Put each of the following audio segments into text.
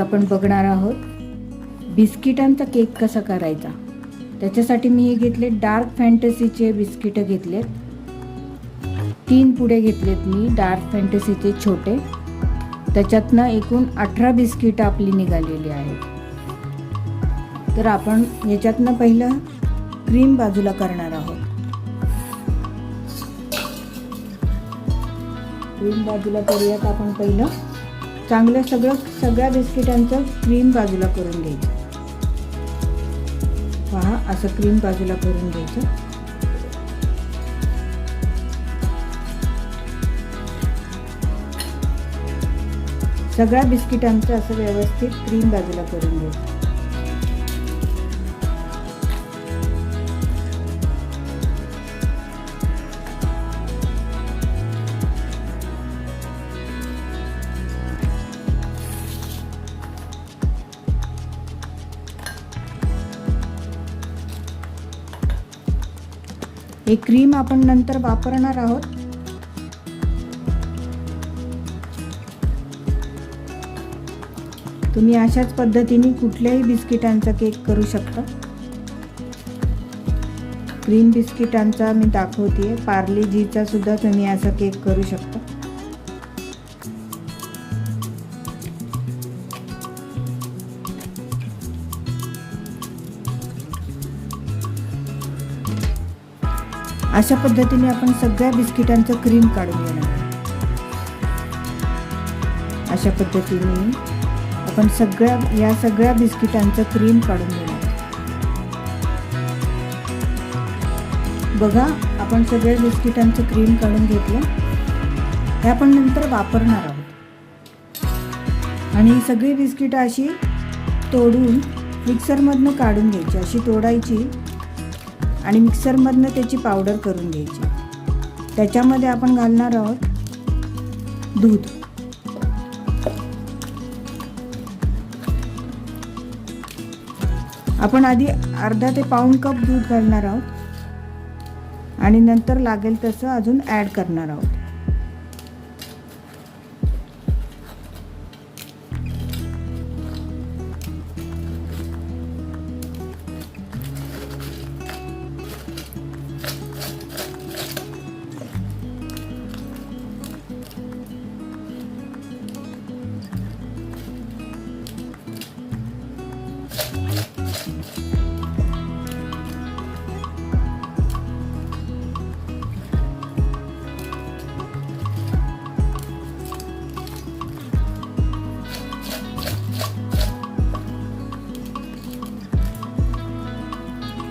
आज आपण बघणार आहोत बिस्किटांचा केक कसा करायचा? त्याच्यासाठी मी हे घेतले डार्क फॅन्टसीचे बिस्किटं घेतलेत. तीन पुढे घेतलेत मी डार्क फॅन्टसीचे छोटे. त्याच्यातनं एकूण अठरा बिस्किटं आपली निघालेली आहेत. तर आपण याच्यातनं पहिलं क्रीम बाजूला करणार आहोत. क्रीम बाजूला करूयात आपण पहिलं. चांगलं सगळं सगळ्या बिस्किटांचं क्रीम बाजूला करून घ्यायचं. पहा असं क्रीम बाजूला करून घ्यायचं. सगळ्या बिस्किटांचं असं व्यवस्थित क्रीम बाजूला करून घ्यायचं. हे क्रीम आपण नंतर वापरणार आहोत. तुम्ही अशाच पद्धतीने कुठल्याही बिस्किटांचा केक करू शकता. क्रीम बिस्किटांचा मी दाखवते पार्ले जीचा सुद्धा तुम्ही असा केक करू शकता. अशा पद्धतीने आपण सगळ्या बिस्किटांचं क्रीम काढून घेणार अशा पद्धतीने आपण सगळ्या या सगळ्या बिस्किटांचं क्रीम काढून घेणार बघा आपण सगळ्या बिस्किटांचं क्रीम काढून घेतलं. हे आपण नंतर वापरणार आहोत. आणि सगळी बिस्किटं अशी तोडून मिक्सरमधनं काढून घ्यायची. अशी तोडायची. आणि मिक्सरमधनं त्याची पावडर करून घ्यायची. त्याच्यामध्ये आपण घालणार आहोत दूध. आपण आधी अर्धा ते पाऊण कप दूध घालणार आहोत. आणि नंतर लागेल तसं अजून ॲड करणार आहोत.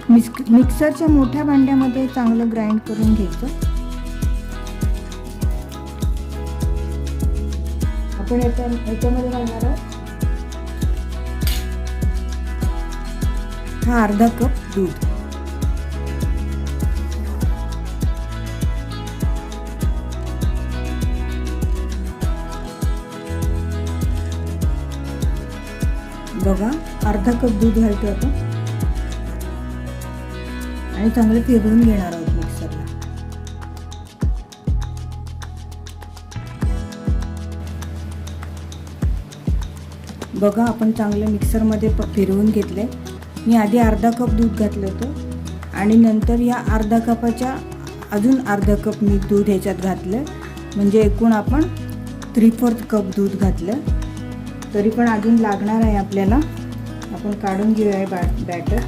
मिक्स मिक्सरच्या मोठ्या भांड्यामध्ये चांगलं ग्राइंड करून घ्यायचं. आपण याच्या याच्यामध्ये घालणार आहोत. हा अर्धा कप दूध. बघा अर्धा कप दूध घालतो आपण. आणि चांगलं फिरवून घेणार आहोत मिक्सरला. बघा आपण चांगलं मिक्सरमध्ये फिरवून घेतले मी आधी अर्धा कप दूध घातलं होतं आणि नंतर या अर्धा कपाच्या अजून अर्धा कप मी दूध ह्याच्यात घातलं. म्हणजे एकूण आपण थ्री फोर्थ कप दूध घातलं. तरी पण अजून लागणार आहे आपल्याला. आपण काढून घेऊया बॅ बॅटर.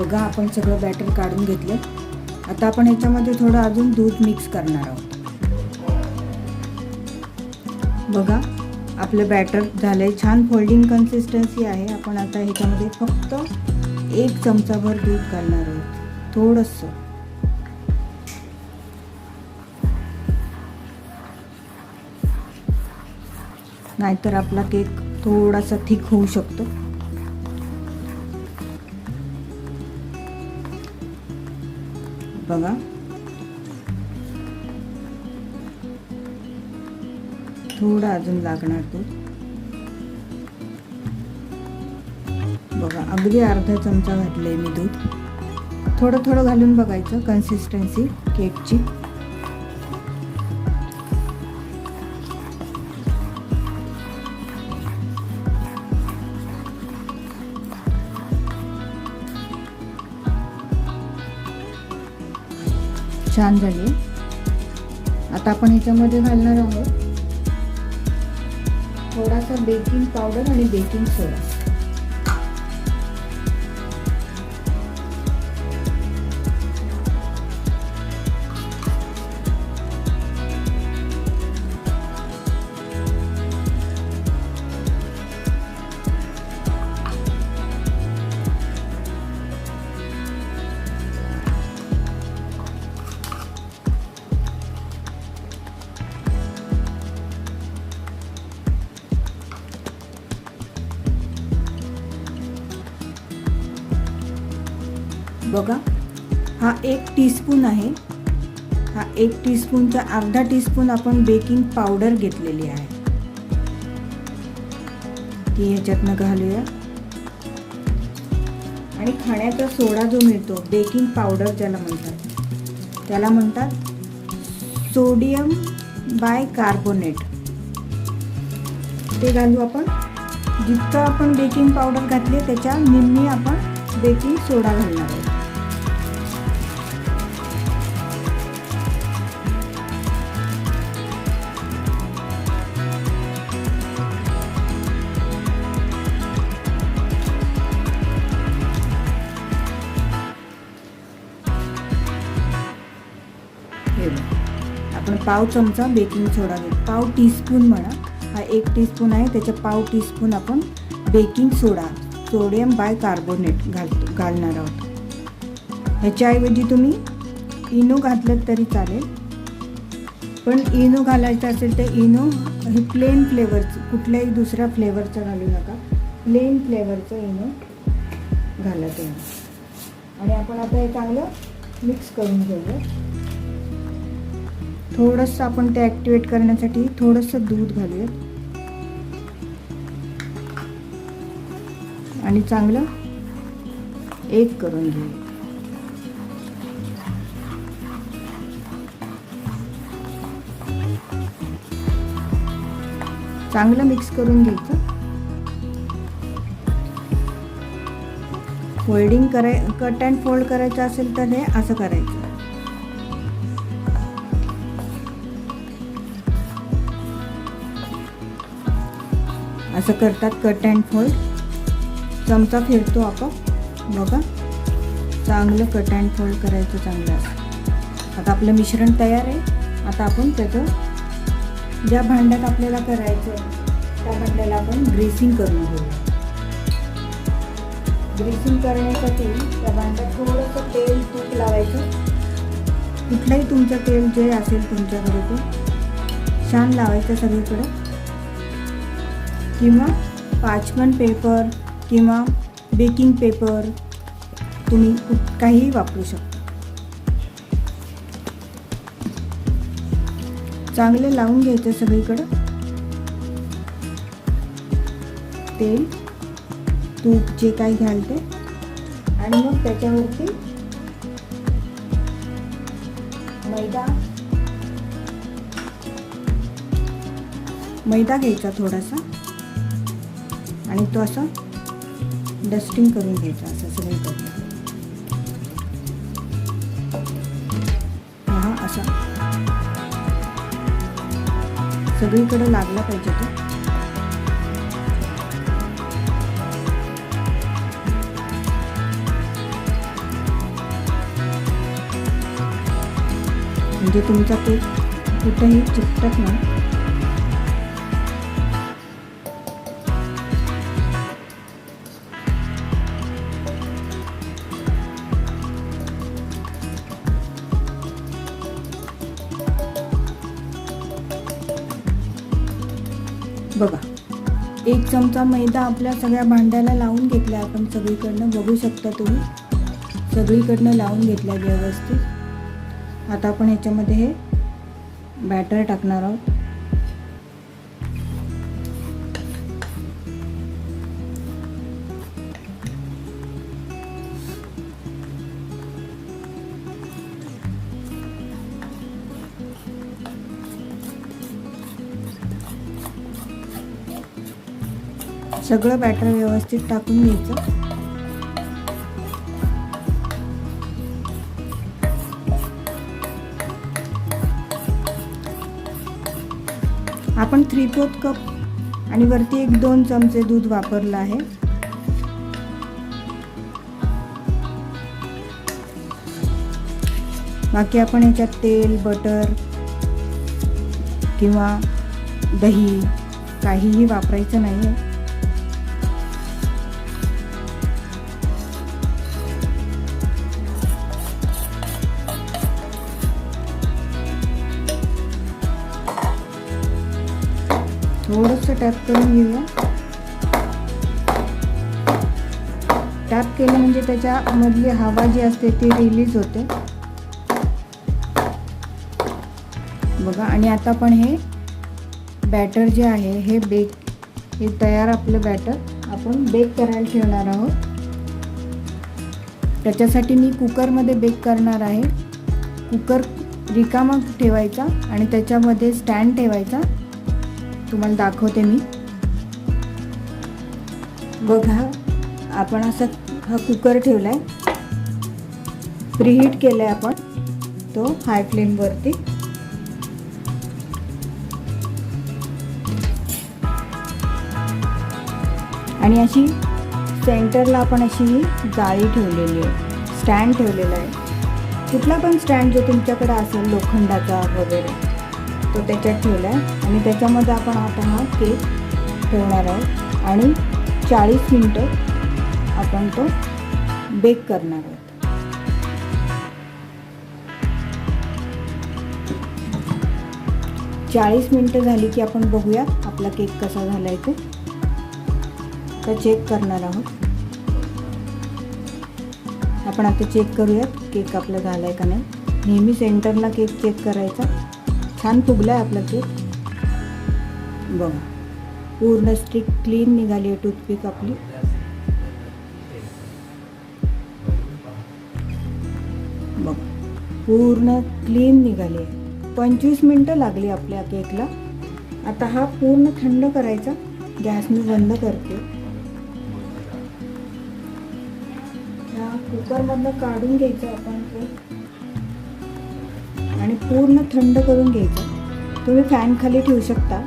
बघा आपण सगळं बॅटर काढून घेतलं आता आपण याच्यामध्ये थोडं अजून दूध मिक्स करणार आहोत. बघा आपलं बॅटर झालं आहे छान. फोल्डिंग कन्सिस्टन्सी आहे. आपण आता ह्याच्यामध्ये फक्त एक चमचाभर दूध घालणार आहोत. थोडंसं. नाहीतर आपला केक थोडासा थिक होऊ शकतो. बघा. थोडा अजून लागणार तो. बघा अगदी अर्धा चमचा घातले मी दूध. थोडं थोडं घालून बघायचं कन्सिस्टन्सी केकची छान झाली. आता आपण ह्याच्यामध्ये घालणार आहोत थोडासा बेकिंग पावडर आणि बेकिंग सोडा. बघा. हा एक टीस्पून आहे. हा एक टीस्पूनचा अर्धा टीस्पून आपण बेकिंग पावडर घेतलेली आहे. ती ह्याच्यातनं घालूया. आणि खाण्याचा सोडा जो मिळतो बेकिंग पावडर ज्याला म्हणतात त्याला म्हणतात सोडियम बाय कार्बोनेट ते घालू आपण. जितकं आपण बेकिंग पावडर घातली त्याच्या निम्मी आपण बेकिंग सोडा घालणार पाव चमचा बेकिंग सोडा घेऊ पाव टीस्पून म्हणा. हा एक टीस्पून आहे. त्याच्या पाव टीस्पून आपण baking soda sodium bicarbonate घालतो घालणार आहोत. ह्याच्याऐवजी तुम्ही इनो घातलं तरी चालेल. पण इनो घालायचं असेल तर इनो हे प्लेन फ्लेवरचं कुठल्याही दुसऱ्या फ्लेवरचं घालू नका. प्लेन फ्लेवरचं इनो घालत तुम्ही आणि आपण आता हे चांगलं मिक्स करून घेऊया. थोडंसं आपण ते ॲक्टिवेट करण्यासाठी थोडंसं दूध घालूयात. आणि चांगलं एक करून घेऊया चांगलं मिक्स करून घ्यायचं. फोल्डिंग कराय कट अँड फोल्ड करायचं असेल तर हे असं करायचं. असं करतात कट अँड फोल्ड चमचा फिरतो आपण. बघा. चांगलं कट अँड फोल्ड करायचं चांगलं आता आपलं मिश्रण तयार आहे. आता आपण त्याचं ज्या भांड्यात आपल्याला करायचं आहे, त्या भांड्याला आपण ग्रेसिंग करून घेऊ. ग्रेसिंग करण्यासाठी त्या भांड्यात थोडंसं तेल तूप लावायचं. कुठलंही तुमचं तेल जे असेल तुमच्याकडे ते छान लावायचं सगळीकडे. किंवा पाचमन पेपर किंवा बेकिंग पेपर तुम्ही काहीही वापरू शकता. चांगले लावून घ्यायचं सगळीकडं. तेल तूप जे काही घालते. आणि मग त्याच्यावरती मैदा. मैदा घ्यायचा थोडासा. आणि तो असं डस्टिंग करून घ्यायचा असं सगळीकडे हा असा. सगळीकडे लागला पाहिजे तो. म्हणजे तुमचा केक कुठेही चिकटत नाही. एक चमचा मैदा आपल्या सगळ्या भांड्याला लावून घेतला आपण सगळीकडनं. बघू शकता तुम्ही. सगळीकडनं लावून घेतल्या व्यवस्थित. आता आपण ह्याच्यामध्ये हे बॅटर टाकणार आहोत. सगळं बॅटर व्यवस्थित टाकून घ्यायचं. आपण थ्री फोर्थ कप आणि वरती एक दोन चमचे दूध वापरलं आहे. बाकी आपण याच्यात तेल बटर किंवा दही काहीही वापरायचं नाही आहे थोडंसं टॅप करून घेऊया. टॅप केलं म्हणजे त्याच्यामधली हवा जी असते ती रिलीज होते. बघा आणि आता पण हे बॅटर जे आहे हे बेक हे तयार आपलं बॅटर आपण बेक करायला ठेवणार आहोत. त्याच्यासाठी मी कुकरमध्ये बेक करणार आहे. कुकर रिकामा ठेवायचा आणि त्याच्यामध्ये स्टँड ठेवायचा. तुम्हाला दाखवते मी. बघा आपण असा हा कुकर ठेवला आहे प्रीहीट केला आहे आपण तो हाय फ्लेमवरती आणि अशी सेंटरला आपण अशी ही जाळी ठेवलेली आहे स्टँड ठेवलेला आहे. कुठला पण स्टँड जो तुमच्याकडे असेल लोखंडाचा वगैरे तो त्याच्यात ठेवला आहे आणि त्याच्यामध्ये आपण आता हा केक ठेवणार आहोत. आणि चाळीस मिनटं आपण तो बेक करणार आहोत. चाळीस मिनटं झाली की आपण बघूया आपला केक कसा झाला आहे ते. तर चेक करणार आहोत. आपण आता चेक करूयात केक आपला झाला आहे का नाही. नेहमी सेंटरला केक चेक करायचा. छान फुगला आहे आपला केक. बघा. पूर्ण स्टिक क्लीन निघाली आहे टूथपिक आपली. बघा. पूर्ण क्लीन निघाली आहे. पंचवीस मिनटं लागली आपल्या केकला. आता हा पूर्ण थंड करायचा. गॅस मी बंद करते. ह्या कुकरमधनं काढून घ्यायचं आपण केक आणि पूर्ण थंड करून घ्यायचं. तुम्ही फॅन खाली ठेवू शकता.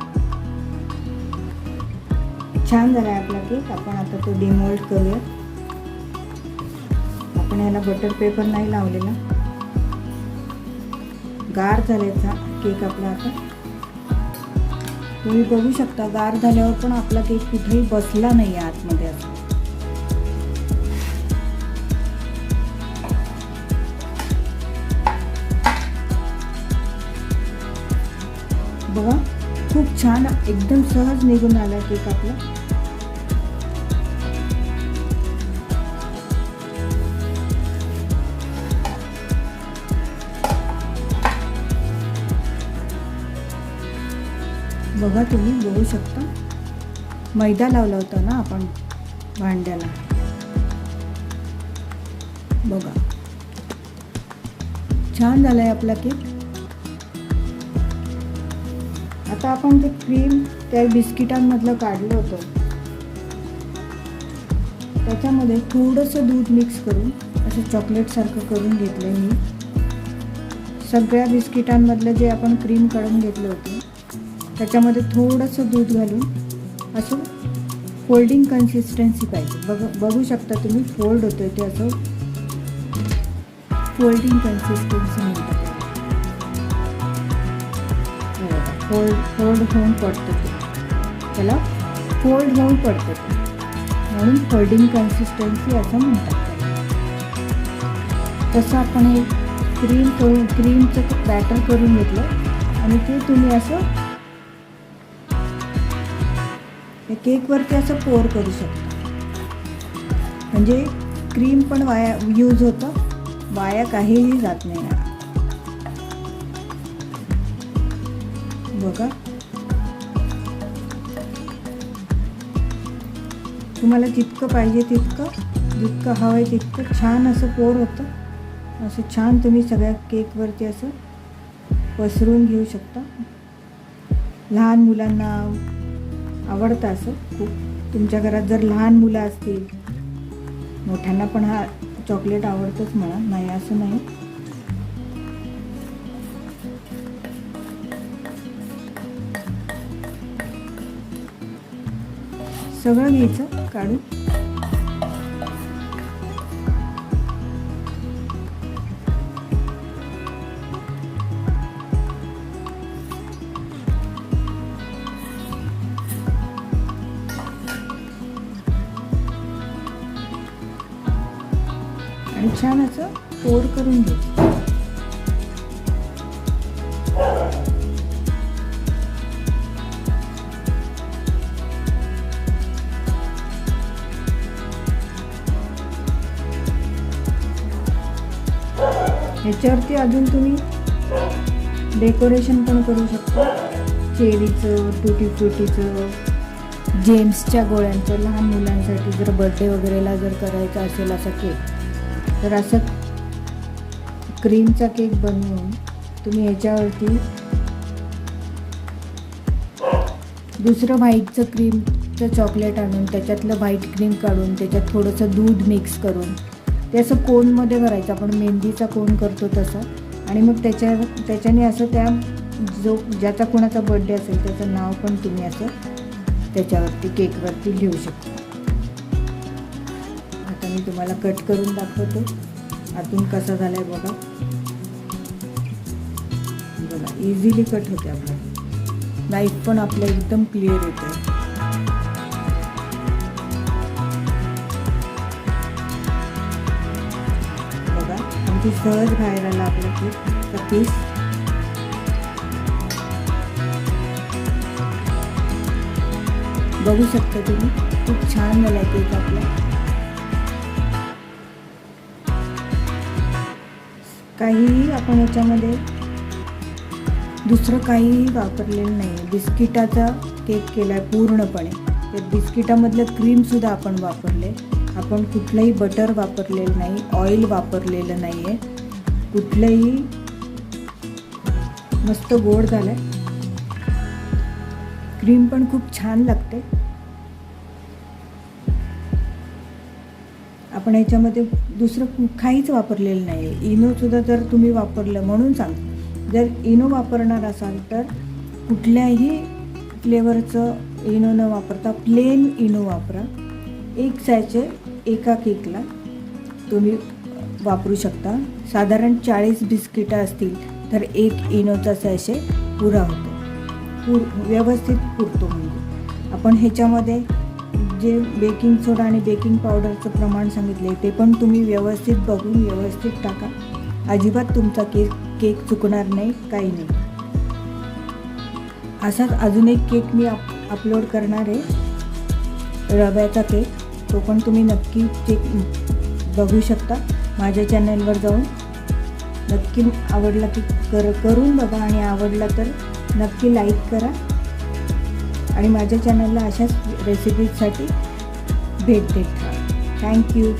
छान झाला आहे आपला केक. आपण आता तो डिमोल्ड करूया. आपण याला बटर पेपर नाही लावलेला. गार झाल्याचा केक आपला आता. तुम्ही बघू शकता गार झाल्यावर पण आपला केक कुठेही बसला नाही आहे आतमध्ये आता बघा खूप छान एकदम सहज निघून आला केक आपला. बघा तुम्ही बघू शकता. मैदा लावला होता ना आपण भांड्याला. बघा. छान झालाय आपला केक. आता आपण ते क्रीम त्या बिस्किटांमधलं काढलं होतं. त्याच्यामध्ये थोडंसं दूध मिक्स करून असं चॉकलेटसारखं करून घेतलं मी. सगळ्या बिस्किटांमधलं जे आपण क्रीम काढून घेतलं होतं त्याच्यामध्ये थोडंसं दूध घालून असं फोल्डिंग कन्सिस्टन्सी पाहिजे. बघ बघू शकता तुम्ही फोल्ड होतं ते असं फोल्डिंग कन्सिस्टन्सी म्हणतात. फोल्ड फोल्ड होऊन पडतं ते. त्याला फोल्ड होऊन पडतं ते. म्हणून फोल्डिंग कन्सिस्टन्सी असं म्हणतात तसं आपण हे क्रीम करून क्रीमचं बॅटर करून घेतलं आणि ते तुम्ही असं केकवरती असं पोर करू शकता. म्हणजे क्रीम पण वाया यूज होतं. वाया काहीही जात नाही. बघा. तुम्हाला जितकं पाहिजे तितकं जितकं हवं आहे तितकं छान असं पोर होतं. असं छान तुम्ही सगळ्या केकवरती असं पसरून घेऊ शकता. लहान मुलांना आवडतं असं खूप. तुमच्या घरात जर लहान मुलं असतील मोठ्यांना पण हा चॉकलेट आवडतंच म्हणा नाही असं नाही. सगळं घ्यायचं काढून. आणि छान असं पोर करून घ्यायचं. याच्यावरती अजून तुम्ही? डेकोरेशन पण करू शकता. चेरीचं टुटी फ्रुटीचं जेम्सच्या गोळ्यांचं लहान मुलांसाठी जर बर्थडे वगैरेला जर करायचा असेल असा केक तर असं क्रीमचा केक बनवून तुम्ही ह्याच्यावरती दुसरं व्हाईटचं क्रीमचं चॉकलेट आणून त्याच्यातलं व्हाईट क्रीम काढून त्याच्यात थोडंसं दूध मिक्स करून ते असं कोनमध्ये भरायचं? आपण मेहंदीचा कोन करतो तसा? आणि मग त्याच्या त्याच्याने असं त्या जो ज्याचा कोणाचा बड्डे असेल त्याचं नाव पण तुम्ही असं त्याच्यावरती केकवरती लिहू शकता. आता मी तुम्हाला कट करून दाखवतो. आतून कसा झाला आहे बघा. बघा इझिली कट होते आपला. नाईफ पण आपलं एकदम क्लिअर होतं अगदी सहज बाहेर आला आपला केक पीस बघू शकता तुम्ही खूप छान झाला केक आपला. काहीही आपण याच्यामध्ये दुसरं काहीही वापरलेलं नाही. बिस्किटाचा केक केला आहे पूर्णपणे. त्या बिस्किटामधलं क्रीमसुद्धा आपण वापरले आपण कुठलंही बटर वापरलेलं नाही ऑइल वापरलेलं नाही आहे कुठलंही मस्त गोड झालं आहे क्रीम पण खूप छान लागते. आपण याच्यामध्ये दुसरं काहीच वापरलेलं नाही आहे इनोसुद्धा जर तुम्ही वापरलं म्हणून सांग जर इनो वापरणार असाल तर कुठल्याही फ्लेवरचं इनो न वापरता प्लेन इनो वापरा. एक सॅचे एका केकला तुम्ही वापरू शकता. साधारण चाळीस बिस्किटं असतील तर एक इनोचा सॅशे पुरा होतो. पूर व्यवस्थित पुरतो म्हणजे. आपण ह्याच्यामध्ये जे बेकिंग सोडा आणि बेकिंग पावडरचं प्रमाण सांगितले ते पण तुम्ही व्यवस्थित बघून व्यवस्थित टाका. अजिबात तुमचा केक केक चुकणार नाही काही नाही. असाच अजून एक केक मी अप अपलोड करणार आहे. रव्याचा केक. तो पण तुम्ही नक्की चेक बघू शकता माझ्या चॅनलवर जाऊन. नक्की आवडला की कर करून बघा आणि आवडला तर नक्की लाईक करा. आणि माझ्या चॅनलला अशाच रेसिपीजसाठी भेट देत राहा. थँक्यू